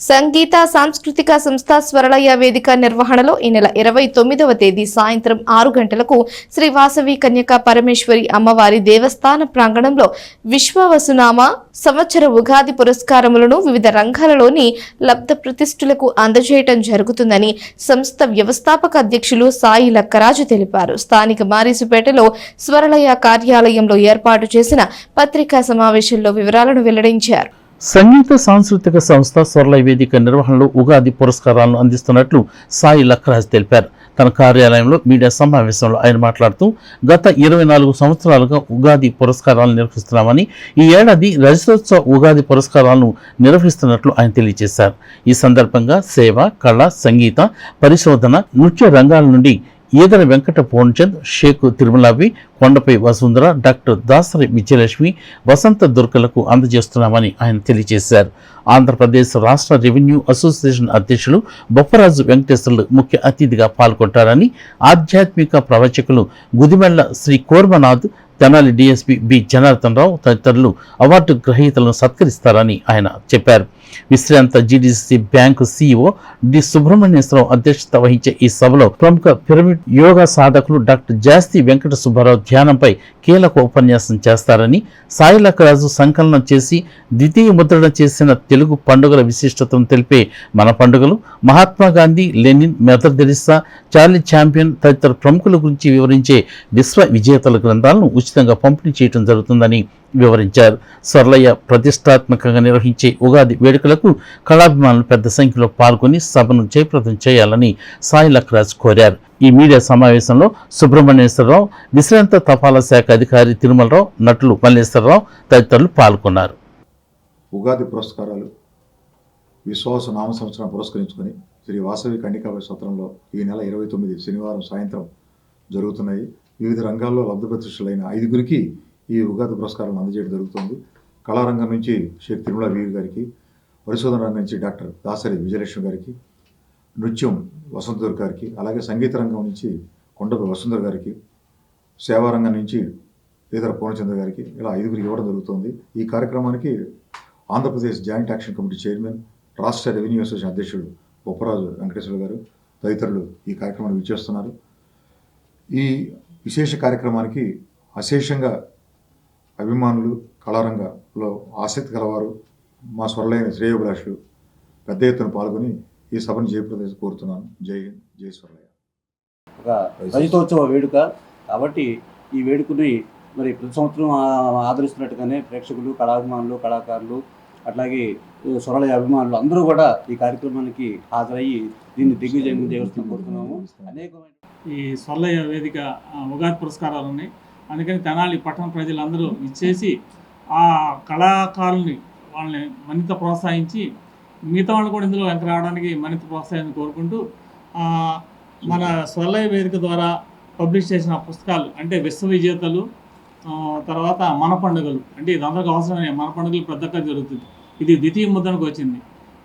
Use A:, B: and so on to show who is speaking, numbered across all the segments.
A: సంగీత సాంస్కృతిక సంస్థ స్వరలయ వేదిక నిర్వహణలో ఈ నెల ఇరవై తొమ్మిదవ తేదీ సాయంత్రం ఆరు గంటలకు శ్రీ వాసవి కన్యక పరమేశ్వరి అమ్మవారి దేవస్థాన ప్రాంగణంలో విశ్వవసునామ సంవత్సర ఉగాది పురస్కారములను వివిధ రంగాలలోని లబ్ధ ప్రతిష్ఠులకు అందజేయటం జరుగుతుందని సంస్థ వ్యవస్థాపక అధ్యక్షులు సాయి లక్కరాజు తెలిపారు. స్థానిక మారిసుపేటలో స్వరలయ కార్యాలయంలో ఏర్పాటు చేసిన పత్రికా సమావేశంలో వివరాలను వెల్లడించారు.
B: సంగీత సాంస్కృతిక సంస్థ స్వర్లయ వేదిక నిర్వహణలో ఉగాది పురస్కారాలను అందిస్తున్నట్లు సాయి లక్కరాజ్ తెలిపారు. తన కార్యాలయంలో మీడియా సమావేశంలో ఆయన మాట్లాడుతూ గత ఇరవై నాలుగు సంవత్సరాలుగా ఉగాది పురస్కారాలను నిర్వహిస్తున్నామని ఈ ఏడాది రజతోత్సవ ఉగాది పురస్కారాలను నిర్వహిస్తున్నట్లు ఆయన తెలియజేశారు. ఈ సందర్భంగా సేవ కళ సంగీత పరిశోధన నృత్య రంగాల నుండి ఈదన వెంకట పూర్ణచంద్ షేక్ తిరుమలవి కొండపై వసుంధర డాక్టర్ దాసరి విజయలక్ష్మి వసంత దుర్గలకు అందజేస్తున్నామని ఆయన తెలియజేశారు. ఆంధ్రప్రదేశ్ రాష్ట్ర రెవెన్యూ అసోసియేషన్ అధ్యక్షులు బొప్పరాజు వెంకటేశ్వర్లు ముఖ్య అతిథిగా పాల్గొంటారని ఆధ్యాత్మిక ప్రవచకులు గుదిమెళ్ళ శ్రీ కోర్మనాథ్ తెనాలి డిఎస్పి బి జనార్దన్ రావు తదితరులు అవార్డు గ్రహీతలను సత్కరిస్తారని ఆయన చెప్పారు. విశ్రాంత GDC bank CEO D Subrahmanyeswararao అధ్యక్షత వహించే ఈ సభలో ప్రముఖ పిరమిడ్ యోగా సాధకులు డాక్టర్ జాస్తి వెంకట సుబ్బారావు ధ్యానంపై కీలక ఉపన్యాసం చేస్తారని సాయిలకరాజు సంకలనం చేసి ద్వితీయ ముద్రణ చేసిన తెలుగు పండుగల విశిష్టతను తెలిపే మన పండుగలు Mahatma Gandhi Lenin Mother Teresa Charlie Chaplin తదితర ప్రముఖుల గురించి వివరించే విశ్వ విజేతల గ్రంథాలను ఉచితంగా పంపిణీ చేయడం జరుగుతుందని వివరించారు. స్వర్లయ్య ప్రతిష్టాత్మకంగా నిర్వహించే ఉగాది వేడుకలకు కళాభిమానులు పెద్ద సంఖ్యలో పాల్గొని సభను జయప్రదం చేయాలని సాయి లక్రాజ్ కోరారు. ఈ మీడియా సమావేశంలో సుబ్రహ్మణ్యేశ్వరరావు విశ్రాంత తపాలా శాఖ అధికారి తిరుమలరావు నటులు మల్లేశ్వరరావు తదితరులు పాల్గొన్నారు.
C: ఉగాది పురస్కారాలు విశ్వాస నామ సంవత్సరం పురస్కరించుకొని శ్రీ వాసవి కన్నికాపై సత్రంలో ఈ నెల ఇరవై తొమ్మిది శనివారం సాయంత్రం జరుగుతున్నాయి. వివిధ రంగాల్లో లబ్ధప్రతిష్ఠులైన ఐదుగురికి ఈ ఉగాది పురస్కారాలను అందజేయడం జరుగుతుంది. కళారంగం నుంచి షేక్ తిరుమల వీరు గారికి పరిశోధన రంగం నుంచి డాక్టర్ దాసరి విజయలక్ష్మి గారికి నృత్యం వసంతర్ గారికి అలాగే సంగీత రంగం నుంచి కొండపై వసుంధర్ గారికి సేవారంగం నుంచి శ్రీధర పూర్ణచంద్ర గారికి ఇలా ఐదుగురికి ఇవ్వడం జరుగుతుంది. ఈ కార్యక్రమానికి Andhra Pradesh joint action committee chairman రాష్ట్ర రెవెన్యూ అసోసియేషన్ అధ్యక్షుడు బొప్పరాజు వెంకటేశ్వర గారు తదితరులు ఈ కార్యక్రమాన్ని విచ్చేస్తున్నారు. ఈ విశేష కార్యక్రమానికి అశేషంగా అభిమానులు కళారంగంలో ఆసక్తి కలవారు మా స్వరలైన శ్రేయోభిలాషులు పెద్ద ఎత్తున పాల్గొని ఈ సభను జయప్రద కోరుతున్నాను. జై హింద్ జై స్వరలయ్య
D: ఒక రజతోత్సవ వేడుక. కాబట్టి ఈ వేడుకని మరి ప్రతి సంవత్సరం ఆదరిస్తున్నట్టుగానే ప్రేక్షకులు కళాభిమానులు కళాకారులు అట్లాగే స్వరలయ అభిమానులు అందరూ కూడా ఈ కార్యక్రమానికి హాజరయ్యి దీన్ని దిగ్విజయం చేయవలసిన కోరుతున్నాము. అనేకమైన
E: ఈ స్వర్లయ వేదిక ఉగాది పురస్కారాలు ఉన్నాయి అందుకని తెనాలి పట్టణ ప్రజలందరూ ఇచ్చేసి ఆ కళాకారుల్ని వాళ్ళని మరింత ప్రోత్సహించి మిగతా వాళ్ళు కూడా ఇందులో వెనక రావడానికి మరింత ప్రోత్సాహాన్ని కోరుకుంటూ మన స్వర్లయ వేదిక ద్వారా పబ్లిష్ చేసిన పుస్తకాలు అంటే విశ్వ విజేతలు తర్వాత మన పండుగలు. అంటే ఇది అందరికీ అవసరమైన మన పండుగలు పెద్దగా జరుగుతుంది. ఇది ద్వితీయ ముద్రణకు వచ్చింది.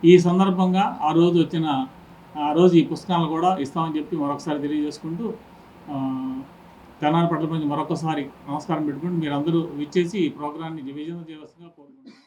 E: ఈ సందర్భంగా ఆ రోజు వచ్చిన ఆ రోజు ఈ పుస్తకాలను కూడా ఇస్తామని చెప్పి మరొకసారి తెలియజేసుకుంటూ తెలంగాణ పట్ల నుంచి మరొకసారి నమస్కారం పెట్టుకుంటూ మీరందరూ విచ్చేసి ఈ ప్రోగ్రాన్ని విజయం చేయవలసిందిగా కోరుకుంటున్నాను